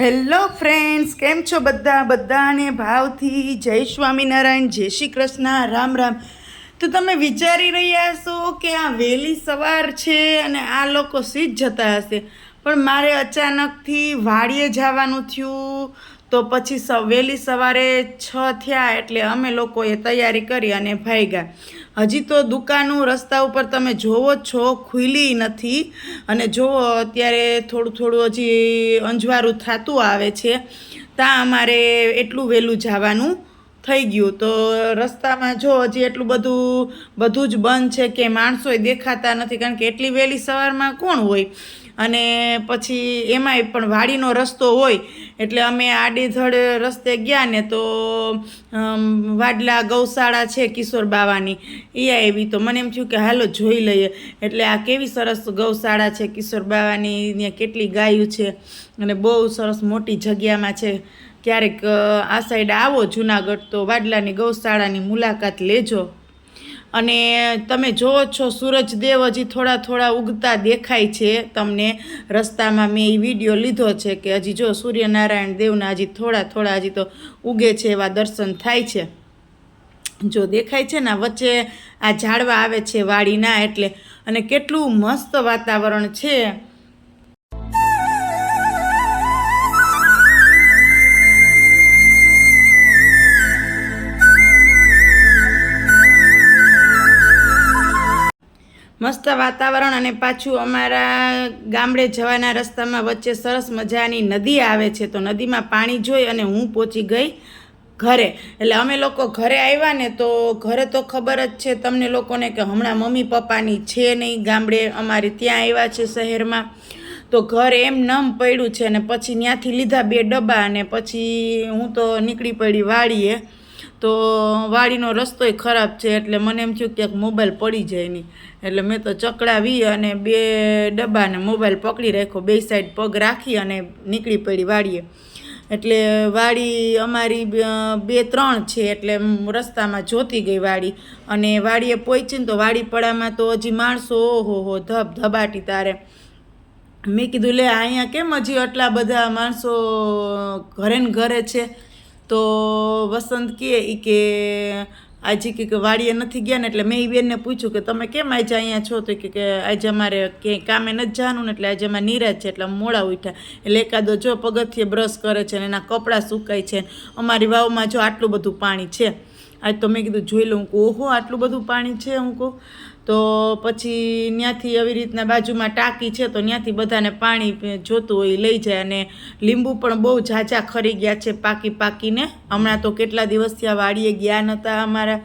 Hello friends, કેમ છો બધા? બધાને ભાવથી જય સ્વામિનારાયણ, જય શ્રી કૃષ્ણ, રામ રામ. તો તમે વિચારી રહ્યા છો કે આ વહેલી સવાર છે અને આ લોકો સીધ જતા હશે. પણ મારે અચાનકથી વાડીએ જવાનું થયું. તો પછી સ, વહેલી સવારે છ થયા એટલે અમે લોકોએ તૈયારી કરી અને ભાગ્યા. હજી તો દુકાનો, રસ્તા ઉપર તમે જોવો જ છો, ખુલ્લી નથી. અને જોવો અત્યારે થોડું થોડું હજી અંજવાળું થતું આવે છે ત્યાં અમારે એટલું વહેલું જવાનું થઈ ગયું. તો રસ્તામાં જો હજી એટલું બધું બધું જ બંધ છે કે માણસોય દેખાતા નથી, કારણ કે એટલી વહેલી સવારમાં કોણ હોય? અને પછી એમાંય પણ વાડીનો રસ્તો હોય, એટલે અમે આડીધડ રસ્તે ગયા ને તો વાડલા ગૌશાળા છે કિશોર બાવાની એ આવી તો મને એમ થયું કે હાલો જોઈ લઈએ, એટલે આ કેવી સરસ ગૌશાળા છે કિશોર બાવાની ત્યાં કેટલી ગાયું છે, અને બહુ સરસ મોટી જગ્યામાં છે, ક્યારેક આ સાઈડ આવો જુનાગઢ તો વાડલાની ગૌશાળાની મુલાકાત લેજો. અને તમે જોવો છો સૂરજદેવ હજી થોડા થોડા ઉગતા દેખાય છે. તમને રસ્તામાં મેં એ વીડિયો લીધો છે કે હજી જો સૂર્યનારાયણ દેવના હજી થોડા થોડા હજી તો ઉગે છે એવા દર્શન થાય છે. જો દેખાય છે ને વચ્ચે આ ઝાડવા આવે છે વાડીના એટલે, અને કેટલું મસ્ત વાતાવરણ છે. મસ્ત વાતાવરણ અને પાછું અમારા ગામડે જવાના રસ્તામાં વચ્ચે સરસ મજાની નદી આવે છે. તો નદીમાં પાણી જોઈ અને હું પહોંચી ગઈ ઘરે. એટલે અમે લોકો ઘરે આવ્યા ને તો ઘરે તો ખબર જ છે તમને લોકોને કે હમણાં મમ્મી પપ્પાની છે નહીં ગામડે, અમારે ત્યાં આવ્યા છે શહેરમાં. તો ઘર એમ નમ પડ્યું છે અને પછી ત્યાંથી લીધા બે ડબ્બા અને પછી હું તો નીકળી પડી વાડીએ. તો વાડીનો રસ્તોય ખરાબ છે, એટલે મને એમ થયું કે મોબાઈલ પડી જાય નહીં. એટલે મેં તો ચકડાવી અને બે ડબ્બાને મોબાઈલ પકડી રાખ્યો, બે સાઈડ પગ રાખી અને નીકળી પડી વાડીએ. એટલે વાડી અમારી બે ત્રણ છે, એટલે રસ્તામાં જોતી ગઈ વાડી. અને વાડીએ પહોંચીને તો વાડીપડામાં તો હજી માણસો, ઓહો, હો, ધબ ધબાટી તારે. મેં કીધું, લે, અહીંયા કેમ હજી આટલા બધા માણસો ઘરે ને ઘરે છે? તો વસંત કહે એ કે આજે કે વાડીએ નથી ગયા ને એટલે મેં એ બેનને પૂછ્યું કે તમે કેમ આજે અહીંયા છો? તો કે આજે અમારે ક્યાંય કામે નથી જવાનું ને એટલે આજે અમારે નિરાજ છે, એટલે મોડા ઉઠ્યા. એટલે એકાદો જો પગથિયે બ્રશ કરે છે ને એના કપડાં સુકાય છે અમારી વાવમાં જો આટલું બધું પાણી છે. આજ તો મેં કીધું જોઈ લઉં ઓહો આટલું બધું પાણી છે, હું કહું. તો પછી ત્યાંથી આવી રીતના બાજુમાં ટાંકી છે, તો ત્યાંથી બધાને પાણી જોતું હોય લઈ જાય અને લીંબુ પણ બહુ ઝાઝા ખરી ગયા છે પાકી પાકીને. હમણાં તો કેટલા દિવસથી આ વાડીએ ગયા નહોતા અમારા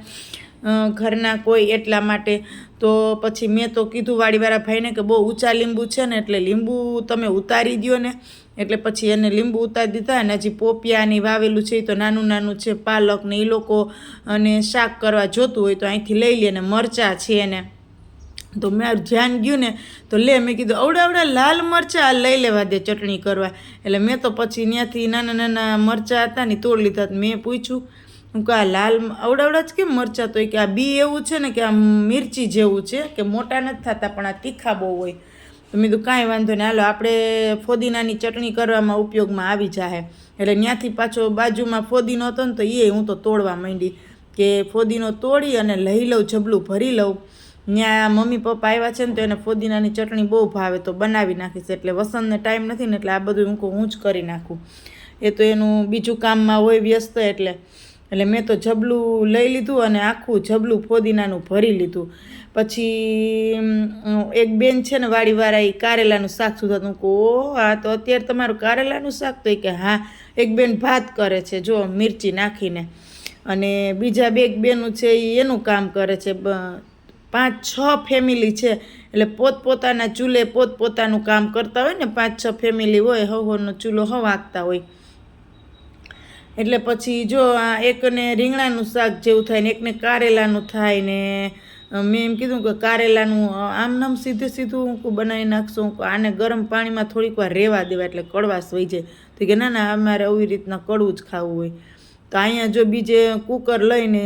ઘરના કોઈ એટલા માટે. તો પછી મેં તો કીધું વાડીવાળા ભાઈને કે બહુ ઊંચા લીંબુ છે ને એટલે લીંબુ તમે ઉતારી દ્યો ને એટલે પછી એને લીંબુ ઉતારી દીધા અને હજી પોપિયાની વાવેલું છે તો નાનું નાનું છે, પાલક ને એ લોકો, અને શાક કરવા જોતું હોય તો અહીંથી લઈ લે ને મરચાં છે એને. તો મેં ધ્યાન ગયું ને, તો લે, મેં કીધું અવડા અવડા લાલ મરચાં લઈ લેવા દે ચટણી કરવા. એટલે મેં તો પછી ત્યાંથી નાના નાના મરચાં હતા ને તોડ લીધા મેં પૂછ્યું, હું કે આ લાલ અવડા અવડા જ કેમ મરચાં? તો કે આ બી એવું છે ને કે આ મિરચી જેવું છે, કે મોટા નથી થતા, પણ આ તીખા બહુ હોય. તો મેં કીધું, કાંઈ વાંધો નહીં, હાલો, આપણે ફોદીનાની ચટણી કરવામાં ઉપયોગમાં આવી જાય એટલે ત્યાંથી પાછો બાજુમાં ફોદીનો હતો ને તો એ હું તો તોડવા માંડી કે ફોદીનો તોડી અને લઈ લઉં જબલું ભરી લઉં. ત્યાં મમ્મી પપ્પા આવ્યા છે ને તો એને ફોદીનાની ચટણી બહુ ભાવે તો બનાવી નાખીશ, એટલે વસંતને ટાઈમ નથી ને એટલે આ બધું હું હું જ કરી નાખું. એ તો એનું બીજું કામમાં હોય વ્યસ્ત એટલે. એટલે મેં તો જબલું લઈ લીધું અને આખું જબલું ફોદીનાનું ભરી લીધું. પછી એક બેન છે ને વાડીવાળા એ કારેલાનું શાક સુધાતું હું કહું "ઓહ, આ તો અત્યારે તમારું કારેલાનું શાક? તો કે હા. એક બેન ભાત કરે છે જો મિરચી નાખીને. અને બીજા બે બેનું છે એ એનું કામ કરે છે. પાંચ છ ફેમિલી છે. એટલે પોતપોતાના ચૂલે પોતપોતાનું કામ કરતા હોય ને પાંચ છ ફેમિલી હોય હવનો ચૂલો હવાકતા હોય. એટલે પછી જો આ એકને રીંગણાનું શાક જેવું થાય ને એકને કારેલાનું થાય ને મેં એમ કીધું કે કારેલાનું આમ નામ સીધે સીધું હું બનાવી નાખશું આને ગરમ પાણીમાં થોડીક વાર રહેવા દેવા, એટલે કડવાશ વહી જાય. તો કે, ના ના, અમારે આવી રીતના કડવું જ ખાવું હોય. તો અહીંયા જો બીજે કુકર લઈને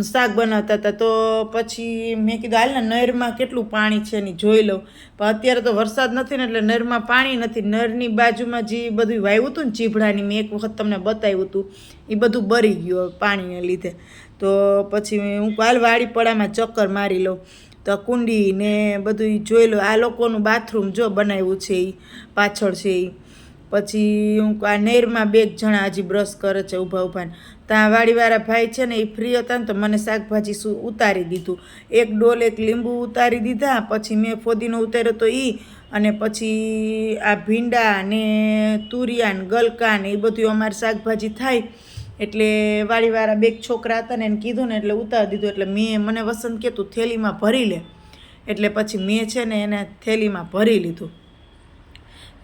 શાક બનાવતા હતા, તો પછી મેં કીધું, હાલ ને નહેરમાં કેટલું પાણી છે એની જોઈ લઉં. પણ અત્યારે તો વરસાદ નથી ને એટલે નહેરમાં પાણી નથી. નહેરની બાજુમાં જે બધું વાવ્યું હતું ને ચીભડાની, મેં એક વખત તમને બતાવ્યું હતું, એ બધું બરી ગયું પાણીને લીધે. તો પછી હું હાલ વાડીપડામાં ચક્કર મારી લઉં. તો કુંડી ને બધું જોઈ લો, આ લોકોનું બાથરૂમ જો બનાવ્યું છે એ પાછળ છે એ પછી હું આ નહેરમાં બે જણા હજી બ્રશ કરે છે ઊભા ઊભા ત્યાં વાડીવાળા ભાઈ છે ને એ ફ્રી હતા ને તો મને શાકભાજી શું ઉતારી દીધું. એક ડોલ, એક લીંબુ ઉતારી દીધા, પછી મેં ફોદીનો ઉતાર્યો તો એ અને પછી આ ભીંડા ને તુરિયા ને ગલકા ને એ બધું અમારે શાકભાજી થાય. એટલે વાળીવાળા બે છોકરા હતા ને એને કીધું ને એટલે ઉતારી દીધું. એટલે મેં મને વસંત કહેતું થેલીમાં ભરી લે. એટલે પછી મેં છે ને એને થેલીમાં ભરી લીધું.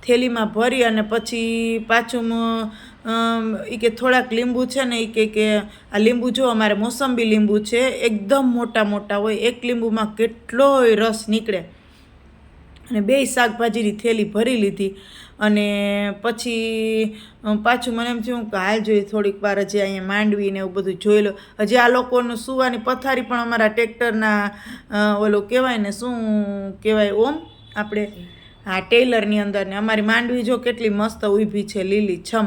થેલીમાં ભરી અને પછી પાછું એ કે થોડાક લીંબુ છે ને એ કે આ લીંબુ જો અમારે મોસંબી લીંબુ છે, એકદમ મોટા મોટા હોય, એક લીંબુમાં કેટલોય રસ નીકળે. અને બે શાકભાજીની થેલી ભરી લીધી અને પછી પાછું મને એમ થયું કે હાલ જોઈએ થોડીક વાર હજી અહીંયા માંડવી ને એવું બધું જોઈ લો. હજી આ લોકોનું સુવાની પથારી પણ અમારા ટ્રેક્ટરના ઓલો કહેવાય ને શું કહેવાય ઓમ? આપણે હા ટેલરની અંદર ને અમારી માંડવી જો કેટલી મસ્ત ઊભી છે, લીલી, છમ.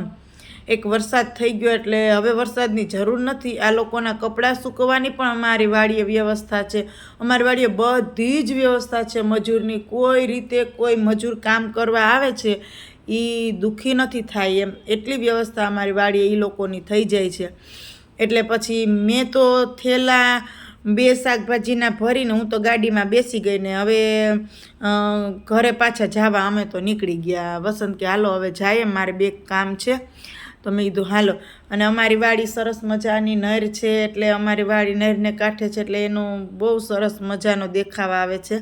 એક વરસાદ થઈ ગયો એટલે હવે વરસાદની જરૂર નથી. આ લોકોના કપડાં સૂકવવાની પણ અમારી વાડીએ વ્યવસ્થા છે. અમારી વાડીએ બધી જ વ્યવસ્થા છે. મજૂરની કોઈ રીતે કોઈ મજૂર કામ કરવા આવે છે એ દુઃખી નથી થાય એમ. એટલી વ્યવસ્થા અમારી વાડીએ એ લોકોની થઈ જાય છે. એટલે પછી મેં તો થેલા બે શાકભાજીના ભરીને હું તો ગાડીમાં બેસી ગઈ ને હવે ઘરે પાછા જવા અમે તો નીકળી ગયા. વસંત કે હાલો હવે જાય મારે બે કામ છે. તો મેં કીધું, હાલો. અને અમારી વાડી સરસ મજાની નહેર છે, એટલે અમારી વાડી નહેરને કાંઠે છે, એટલે એનો બહુ સરસ મજાનો દેખાવ આવે છે.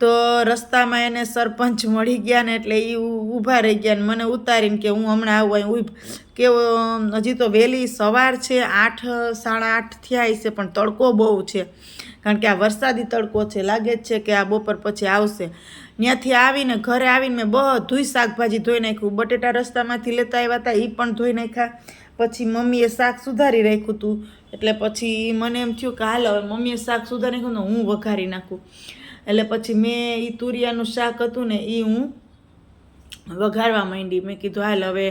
તો રસ્તામાં એને સરપંચ મળી ગયા ને એટલે એ ઊભા રહી ગયા ને મને ઉતારીને કે હું હમણાં આવું અહીં કેવો હજી તો વહેલી સવાર છે, આઠ, સાડા આઠ થયા છે પણ તડકો બહુ છે. કારણ કે આ વરસાદી તડકો છે, લાગે જ છે કે આ બપોર પછી આવશે. ત્યાંથી આવીને ઘરે આવીને મેં બધુંય શાકભાજી ધોઈ નાખ્યું. બટેટા રસ્તામાંથી લેતા આવ્યા હતા એ પણ ધોઈ નાખ્યા. પછી મમ્મીએ શાક સુધારી રાખ્યું હતું એટલે પછી મને એમ થયું કે હાલ હવે મમ્મીએ શાક સુધારી નાખ્યું ને હું વઘારી નાખું. એટલે પછી મેં એ તુરિયાનું શાક હતું ને એ હું વઘારવા માંડી. મેં કીધું, હાલ હવે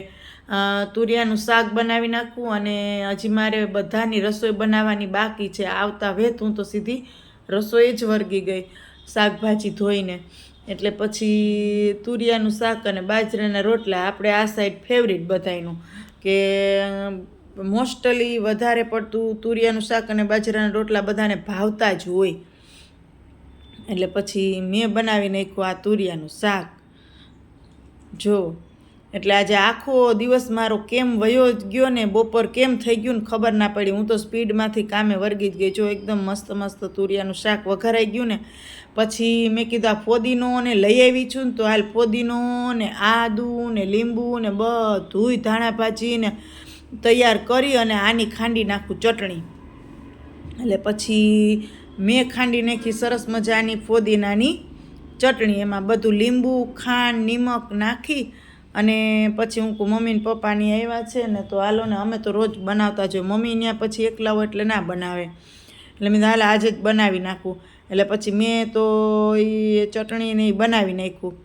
તુરિયાનું શાક બનાવી નાખું અને હજી મારે બધાની રસોઈ બનાવવાની બાકી છે. આવતા વેત હું તો સીધી રસોઈ જ વર્ગી ગઈ શાકભાજી ધોઈને. એટલે પછી તુરિયાનું શાક અને બાજરાના રોટલા, આપણે આ સાઈડ ફેવરિટ બધાયનું કે મોસ્ટલી વધારે પડતું તુરિયાનું શાક અને બાજરાના રોટલા બધાને ભાવતા જ હોય. એટલે પછી મેં બનાવી નાખ્યું આ તુરિયાનું શાક. જો, એટલે આજે આખો દિવસ મારો કેમ વયો ગયો ને, બપોર કેમ થઈ ગયું ને ખબર ના પડી. હું તો સ્પીડમાંથી કામે વર્ગી જ ગઈ. જો, એકદમ મસ્ત મસ્ત તુરિયાનું શાક વઘારાઈ ગયું ને, પછી મેં કીધું આ ફોદીનો ને લઈ આવી છું ને, તો હાલ ફોદીનો ને આદુ ને લીંબુ ને બધુંય ધાણા ભાજીને તૈયાર કરી અને આની ખાંડી નાખું ચટણી. એટલે પછી મેં ખાંડી નાખી, સરસ મજાની ફોદીનાની ચટણી. એમાં બધું લીંબુ, ખાંડ, નિમક નાખી અને પછી હું કહું મમ્મી પપ્પાની આવ્યા છે ને, તો હાલો ને, અમે તો રોજ બનાવતા જોઈએ મમ્મી ત્યાં પછી એકલા હોય એટલે ના બનાવે. એટલે મેં હાલ, આજે જ બનાવી નાખું. એટલે પછી મેં તો એ ચટણીને એ બનાવી નાખ્યું.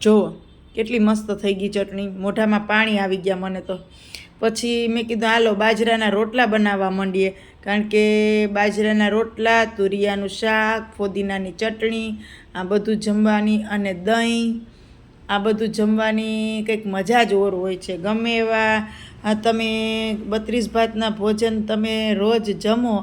જુઓ, કેટલી મસ્ત થઈ ગઈ ચટણી. મોઢામાં પાણી આવી ગયા મને તો. પછી મેં કીધું, હાલો, બાજરાના રોટલા બનાવવા માંડીએ. કારણ કે બાજરાના રોટલા, તુરિયાનું શાક, ફોદીનાની ચટણી, આ બધું જમવાની અને દહીં, આ બધું જમવાની કંઈક મજા જ ઓર હોય છે. ગમે એવા તમે બત્રીસ ભાતના ભોજન તમે રોજ જમો,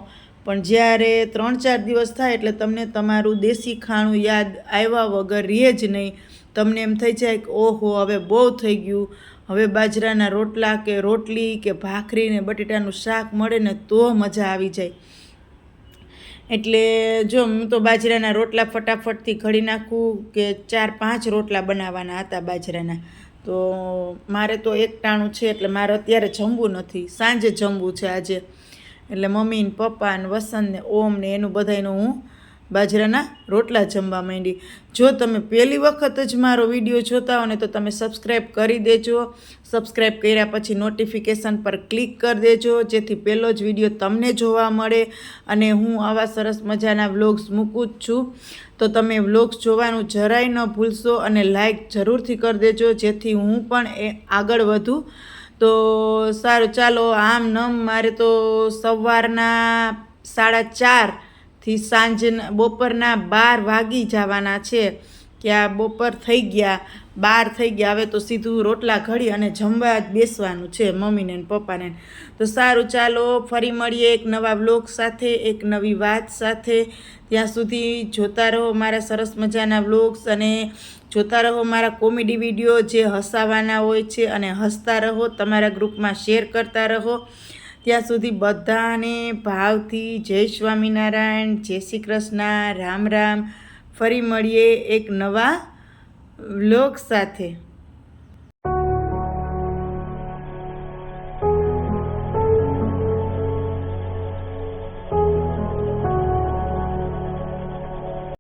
પણ જ્યારે ત્રણ ચાર દિવસ થાય એટલે તમને તમારું દેશી ખાણું યાદ આવ્યા વગર રહે જ નહીં. તમને એમ થઈ જાય કે ઓહો, હવે બહુ થઈ ગયું. હવે બાજરાના રોટલા કે રોટલી કે ભાખરી ને બટેટાનું શાક મળે ને તો મજા આવી જાય. એટલે જો હું તો બાજરાના રોટલા ફટાફટથી ઘડી નાખું કે ચાર પાંચ રોટલા બનાવવાના હતા બાજરાના. તો મારે તો એક ટાણું છે એટલે મારે અત્યારે જમવું નથી. સાંજે જમવું છે આજે. એટલે મમ્મી ને પપ્પા ને વસંત ને ઓમ ને એનું બધાનું હું બાજરાના રોટલા જમવા માંડી. જો તમે પહેલી વખત જ મારો વીડિયો જોતા હો ને તો તમે સબસ્ક્રાઈબ કરી દેજો. સબસ્ક્રાઈબ કર્યા પછી નોટિફિકેશન પર ક્લિક કરી દેજો, જેથી પહેલો જ વીડિયો તમને જોવા મળે અને હું આવા સરસ મજાના વ્લોગ્સ મૂકું જ છું. તો તમે વ્લોગ્સ જોવાનું જરાય ન ભૂલશો અને લાઈક જરૂરથી કરી દેજો, જેથી હું પણ એ આગળ વધું. તો સારું, ચાલો આમ નમ, મારે તો સવારના સાડા ચારથી સાંજના બપોરના બાર વાગી જવાના છે. કે આ બપોર થઈ ગયા, બાર થઈ ગયા, હવે તો સીધું રોટલા ઘડી અને જમવા જ બેસવાનું છે મમ્મીને પપ્પાને તો સારું, ચાલો ફરી મળીએ એક નવા બ્લોગ સાથે, એક નવી વાત સાથે. ત્યાં સુધી જોતા રહો મારા સરસ મજાના વ્લોગ્સ અને જોતા રહો મારા કોમેડી વીડિયો જે હસાવાના હોય છે અને હસતા રહો, તમારા ગ્રુપમાં શેર કરતા રહો. ત્યાં સુધી બધાને ભાવથી જય સ્વામિનારાયણ, જય શ્રી કૃષ્ણ, રામ રામ. ફરી મળીએ એક નવા લોક સાથે.